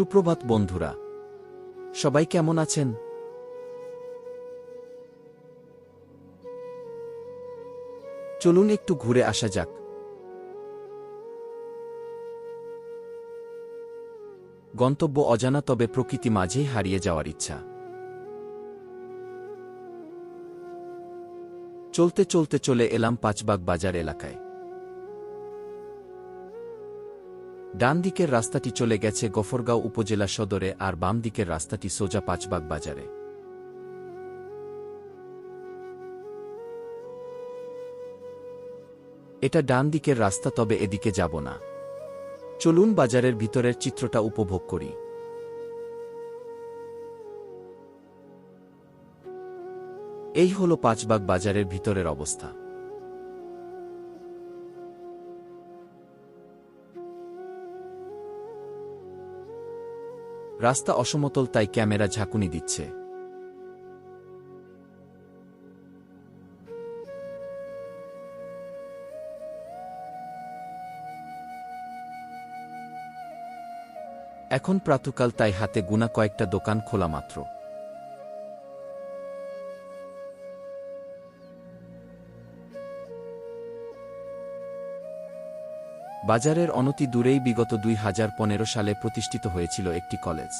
সুপ্রভাত বন্ধুরা, সবাই কেমন আছেন? চলুন একটু ঘুরে আসা যাক। গন্তব্য অজানা, তবে প্রকৃতি মাঝেই হারিয়ে যাওয়ার ইচ্ছা। চলতে চলতে চলে এলাম পাঁচবাগ বাজার এলাকায়। ডান দিকের রাস্তাটি চলে গেছে গফরগাঁও উপজেলা সদরে আর বাম দিকের রাস্তাটি সোজা পাঁচবাগ বাজারে। এটা ডান দিকের রাস্তা, তবে এদিকে যাব না। চলুন বাজারের ভিতরের চিত্রটা উপভোগ করি। এই হল পাঁচবাগ বাজারের ভিতরের অবস্থা। রাস্তা অসমতল তাই ক্যামেরা ঝাঁকুনি দিচ্ছে। এখন প্রাতকাল তাই হাতে গুনা কয়েকটা দোকান খোলা মাত্র। বাজারের অনতি দূরেই বিগত দুই হাজার পনেরো সালে প্রতিষ্ঠিত হয়েছিল একটি কলেজ।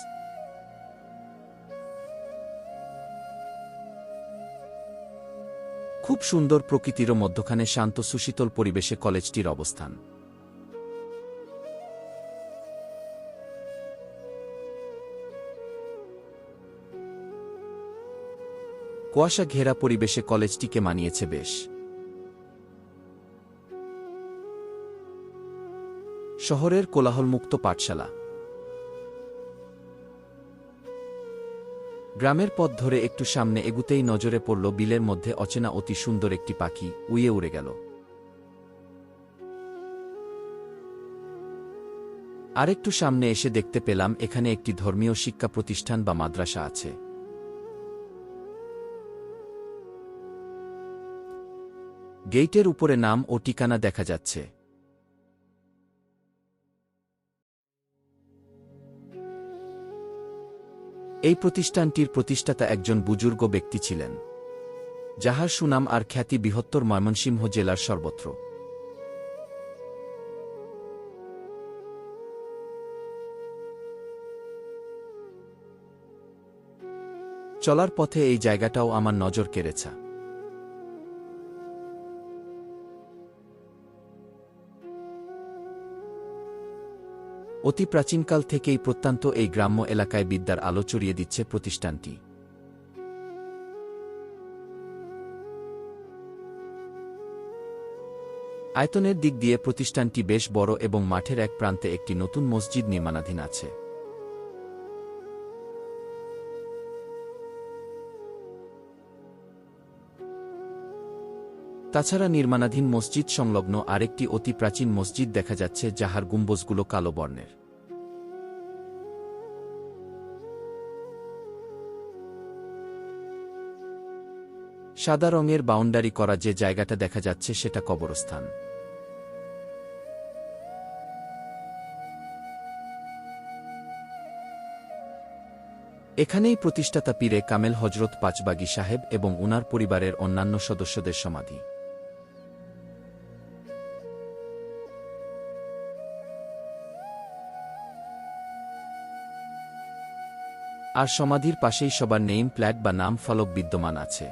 খুব সুন্দর প্রকৃতিরও মধ্যখানে শান্ত সুশীতল পরিবেশে কলেজটির অবস্থান। কুয়াশা ঘেরা পরিবেশে কলেজটিকে মানিয়েছে বেশ। শহরের কোলাহলমুক্ত পাঠশালা। গ্রামের পথ ধরে একটু সামনে এগুতেই নজরে পড়ল বিলের মধ্যে অচেনা অতি সুন্দর একটি পাখি উইয়ে উড়ে গেল। আরেকটু সামনে এসে দেখতে পেলাম এখানে একটি ধর্মীয় শিক্ষা প্রতিষ্ঠান বা মাদ্রাসা আছে। গেইটের উপরে নাম ও ঠিকানা দেখা যাচ্ছে। এই প্রতিষ্ঠানটির প্রতিষ্ঠাতা একজন বুজুর্গ ব্যক্তি ছিলেন, যাহার সুনাম আর খ্যাতি বৃহত্তর ময়মনসিংহ জেলার সর্বত্র। চলার পথে এই জায়গাটাও আমার নজর কেড়েছা। অতি প্রাচীনকাল থেকেই প্রত্যন্ত এই গ্রাম্য এলাকায় বিদ্যার আলো চড়িয়ে দিচ্ছে প্রতিষ্ঠানটি। আয়তনের দিক দিয়ে প্রতিষ্ঠানটি বেশ বড় এবং মাঠের এক প্রান্তে একটি নতুন মসজিদ নির্মাণাধীন আছে। তাছাড়া নির্মাণাধীন মসজিদ সংলগ্ন আরেকটি অতি প্রাচীন মসজিদ দেখা যাচ্ছে, যাহার গুম্বজগুলো কালো বর্ণের। সাদা রঙের বাউন্ডারি করা যে জায়গাটা দেখা যাচ্ছে সেটা কবরস্থান। এখানেই প্রতিষ্ঠাতা পীরে কামেল হজরত পাঁচবাগি সাহেব এবং উনার পরিবারের অন্যান্য সদস্যদের সমাধি। আর সমাধির পাশেই সবার নেইম প্ল্যাট বা নাম ফলক বিদ্যমান আছে।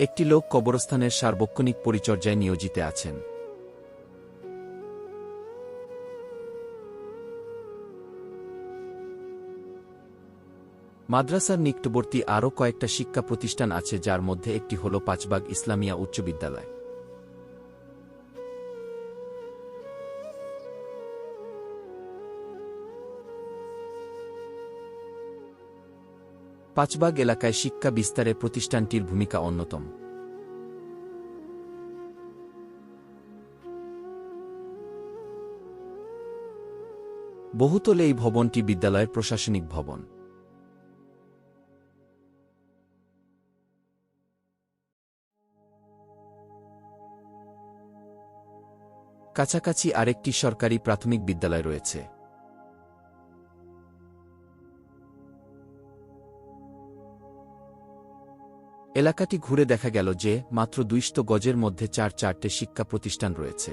একটি লোক কবরস্থানের সার্বক্ষণিক পরিচর্যায় নিয়োজিত আছেন। মাদ্রাসার নিকটবর্তী আরও কয়েকটা শিক্ষা প্রতিষ্ঠান আছে, যার মধ্যে একটি হল পাঁচবাগ ইসলামিয়া উচ্চ বিদ্যালয়। পাঁচবাগ এলাকায় শিক্ষা বিস্তারে প্রতিষ্ঠানটির ভূমিকা অন্যতম। বহুতলে এই ভবনটি বিদ্যালয়ের প্রশাসনিক ভবন। কাছাকাছি আরেকটি সরকারি প্রাথমিক বিদ্যালয় রয়েছে। এলাকাটি ঘুরে দেখা গেল যে, মাত্র দুইশত গজের মধ্যে চার চারটে শিক্ষা প্রতিষ্ঠান রয়েছে।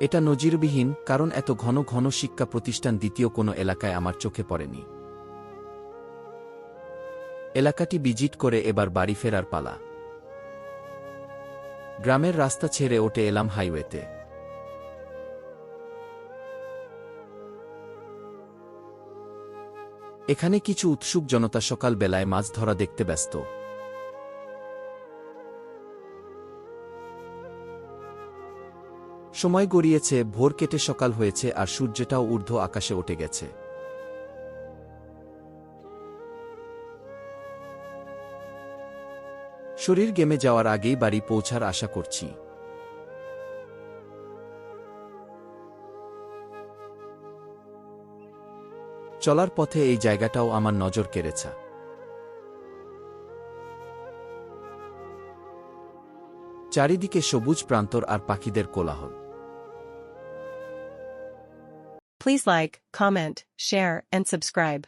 এটা নজিরবিহীন, কারণ এত ঘন ঘন শিক্ষা প্রতিষ্ঠান দ্বিতীয় কোনো এলাকায় আমার চোখে পড়েনি। এলাকাটি ভিজিট করে এবার বাড়ি ফেরার পালা। গ্রামের রাস্তা ছেড়ে ওঠে এলাম হাইওয়েতে। এখানে কিছু উৎসুক জনতা সকাল বেলায় মাছ ধরা দেখতে ব্যস্ত। সময় গড়িয়েছে, ভোর কেটে সকাল হয়েছে আর সূর্যটাও ঊর্ধ্ব আকাশে উঠে গেছে। শরীর গেমে যাওয়ার আগেই বাড়ি পৌঁছার আশা করছি। চলার পথে এই জায়গাটাও আমার নজর কেড়েছে চারিদিকে সবুজ প্রান্তর আর পাখিদের কোলাহল Please like, comment, share and subscribe.